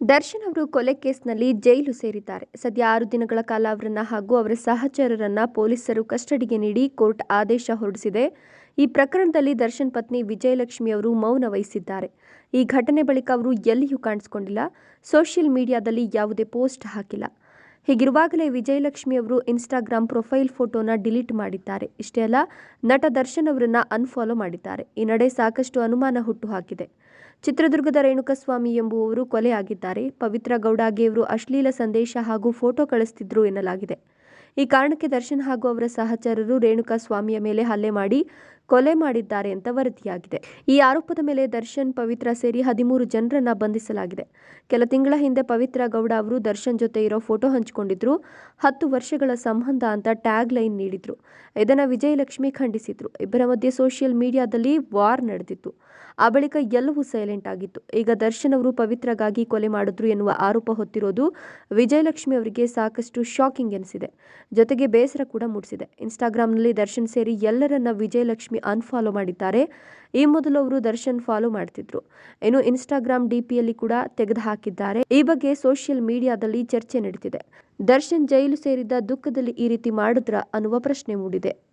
ದರ್ಶನ್ ಅವರು ಕೊಲೆ ಕೇಸ್ನಲ್ಲಿ ಜೈಲು ಸೇರಿದ್ದಾರೆ. ಸದ್ಯ ಆರು ದಿನಗಳ ಕಾಲ ಅವರನ್ನ ಹಾಗೂ ಅವರ ಸಹಚರರನ್ನ ಪೊಲೀಸರು ಕಸ್ಟಡಿಗೆ ನೀಡಿ ಕೋರ್ಟ್ ಆದೇಶ ಹೊರಡಿಸಿದೆ. ಈ ಪ್ರಕರಣದಲ್ಲಿ ದರ್ಶನ್ ಪತ್ನಿ ವಿಜಯಲಕ್ಷ್ಮಿ ಅವರು ಮೌನ ವಹಿಸಿದ್ದಾರೆ. ಈ ಘಟನೆ ಬಳಿಕ ಅವರು ಎಲ್ಲಿಯೂ ಕಾಣಿಸಿಕೊಂಡಿಲ್ಲ. ಸೋಷಿಯಲ್ ಮೀಡಿಯಾದಲ್ಲಿ ಯಾವುದೇ ಪೋಸ್ಟ್ ಹಾಕಿಲ್ಲ. ಹೀಗಿರುವಾಗಲೇ ವಿಜಯಲಕ್ಷ್ಮಿ ಅವರು ಇನ್ಸ್ಟಾಗ್ರಾಮ್ ಪ್ರೊಫೈಲ್ ಫೋಟೋನ ಡಿಲೀಟ್ ಮಾಡಿದ್ದಾರೆ. ಇಷ್ಟೇ ಅಲ್ಲ, ನಟ ದರ್ಶನ್ ಅವರನ್ನ ಅನ್ಫಾಲೋ ಮಾಡಿದ್ದಾರೆ. ಈ ನಡೆ ಸಾಕಷ್ಟು ಅನುಮಾನ ಹುಟ್ಟುಹಾಕಿದೆ. ಚಿತ್ರದುರ್ಗದ ರೇಣುಕಸ್ವಾಮಿ ಎಂಬುವವರು ಕೊಲೆಯಾಗಿದ್ದಾರೆ. ಪವಿತ್ರ ಗೌಡಾಗೆಯವರು ಅಶ್ಲೀಲ ಸಂದೇಶ ಹಾಗೂ ಫೋಟೋ ಕಳಿಸ್ತಿದ್ರು ಎನ್ನಲಾಗಿದೆ. ಈ ಕಾರಣಕ್ಕೆ ದರ್ಶನ್ ಹಾಗೂ ಅವರ ಸಹಚರರು ರೇಣುಕಾ ಸ್ವಾಮಿಯ ಮೇಲೆ ಹಲ್ಲೆ ಮಾಡಿ ಕೊಲೆ ಮಾಡಿದ್ದಾರೆ ಅಂತ ವರದಿಯಾಗಿದೆ. ಈ ಆರೋಪದ ಮೇಲೆ ದರ್ಶನ್, ಪವಿತ್ರ ಸೇರಿ ಹದಿಮೂರು ಜನರನ್ನ ಬಂಧಿಸಲಾಗಿದೆ. ಕೆಲ ತಿಂಗಳ ಹಿಂದೆ ಪವಿತ್ರ ಗೌಡ ಅವರು ದರ್ಶನ್ ಜೊತೆ ಇರೋ ಫೋಟೋ ಹಂಚಿಕೊಂಡಿದ್ರು. ಹತ್ತು ವರ್ಷಗಳ ಸಂಬಂಧ ಅಂತ ಟ್ಯಾಗ್ ಲೈನ್ ನೀಡಿದ್ರು. ಇದನ್ನ ವಿಜಯಲಕ್ಷ್ಮಿ ಖಂಡಿಸಿದ್ರು. ಇಬ್ಬರ ಮಧ್ಯೆ ಸೋಷಿಯಲ್ ಮೀಡಿಯಾದಲ್ಲಿ ವಾರ್ ನಡೆದಿತ್ತು. ಆ ಬಳಿಕ ಎಲ್ಲವೂ ಸೈಲೆಂಟ್ ಆಗಿತ್ತು. ಈಗ ದರ್ಶನ್ ಅವರು ಪವಿತ್ರಗಾಗಿ ಕೊಲೆ ಮಾಡಿದ್ರು ಎನ್ನುವ ಆರೋಪ ಹೊತ್ತಿರೋದು ವಿಜಯಲಕ್ಷ್ಮಿ ಅವರಿಗೆ ಸಾಕಷ್ಟು ಶಾಕಿಂಗ್ ಎನಿಸಿದೆ. ಜೊತೆಗೆ ಬೇಸರ ಕೂಡ ಮೂಡಿಸಿದೆ. ಇನ್ಸ್ಟಾಗ್ರಾಮ್ನಲ್ಲಿ ದರ್ಶನ್ ಸೇರಿ ಎಲ್ಲರನ್ನ ವಿಜಯಲಕ್ಷ್ಮಿ ಅನ್ಫಾಲೋ ಮಾಡಿದ್ದಾರೆ. ಈ ಮೊದಲು ಅವರು ದರ್ಶನ್ ಫಾಲೋ ಮಾಡ್ತಿದ್ರು. ಇನ್ನು ಇನ್ಸ್ಟಾಗ್ರಾಮ್ ಡಿಪಿಯಲ್ಲಿ ಕೂಡ ತೆಗೆದು ಹಾಕಿದ್ದಾರೆ. ಈ ಬಗ್ಗೆ ಸೋಷಿಯಲ್ ಮೀಡಿಯಾದಲ್ಲಿ ಚರ್ಚೆ ನಡೀತಿದೆ. ದರ್ಶನ್ ಜೈಲು ಸೇರಿದ್ದ ದುಃಖದಲ್ಲಿ ಈ ರೀತಿ ಮಾಡಿದ್ರ ಅನ್ನುವ ಪ್ರಶ್ನೆ ಮೂಡಿದೆ.